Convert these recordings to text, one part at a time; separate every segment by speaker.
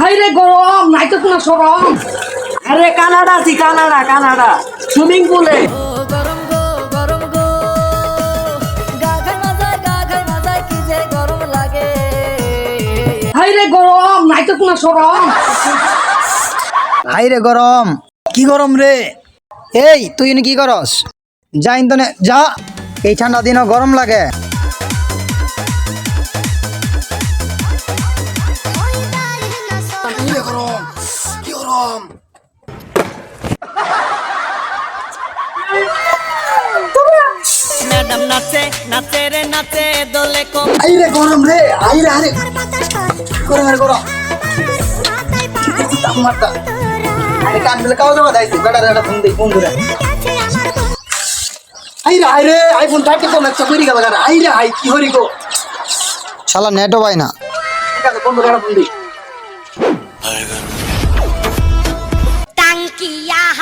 Speaker 1: হাইরে গরম নাই তো কোনো সরম।
Speaker 2: আরে কানাডা আছি, কানাডা কানাডা। সুইমিং পুলে।
Speaker 3: গো গরম
Speaker 1: নাই তো কোনো সরম।
Speaker 4: হাই রে গরম, কি গরম রে? এই, তুই কি করস? যা ইন্তনে যা। এই ঠান্ডা দিনও গরম লাগে।
Speaker 3: ম্যাডাম নাচে নাচে রে নাচে দোলে কম।
Speaker 4: আই রে গরম রে আই রে আরে। গরম। রে গরম তাপমাত্রা। আরে কান দিলে কাও জমা দাইছি। বেটা রে ফোন দেই ফোন ধরে। আই রে আই রে আইফোন 30 ফোন একটা কইরি গেল গানা আই রে আই কি হরি গো? শালা নেটও পাই না। ঠিক আছে ফোন ধরে ফোন দেই।
Speaker 5: টাঙ্কিয়া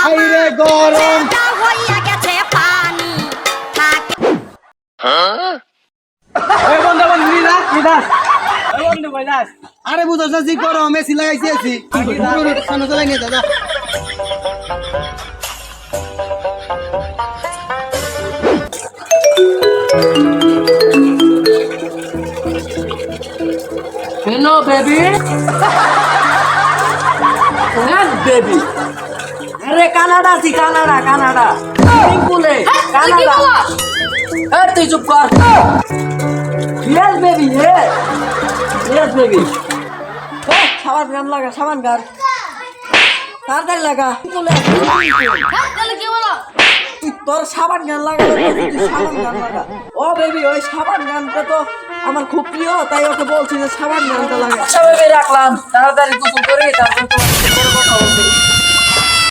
Speaker 4: আই রে গরম।
Speaker 5: হইয়া গেছে পানি। থাকে
Speaker 4: আরে বুঝছ জি গরম এসি লাগাইছি এসি সামনে চালাই নিয়ে দাদা
Speaker 2: হ্যালো বেবি হ্যাঁ বেবি আরে কানাডা আছি কানাডা কানাডা। সুইমিং পুলে কানাডা। এই তুই চুপ কর। Yes baby yes yes baby সাবান গান লাগা সাবান গান। তাড়াতাড়ি লাগা। পুলে তোর সাবান গান লাগা সাবান গান লাগা? ও বেবি ওই সাবান গানটা তো আমার খুব প্রিয় তাই ওকে বলছি যে সাবান গানটা লাগা। আচ্ছা বেবি রাখলাম। তাড়াতাড়ি গোসল করে তারপর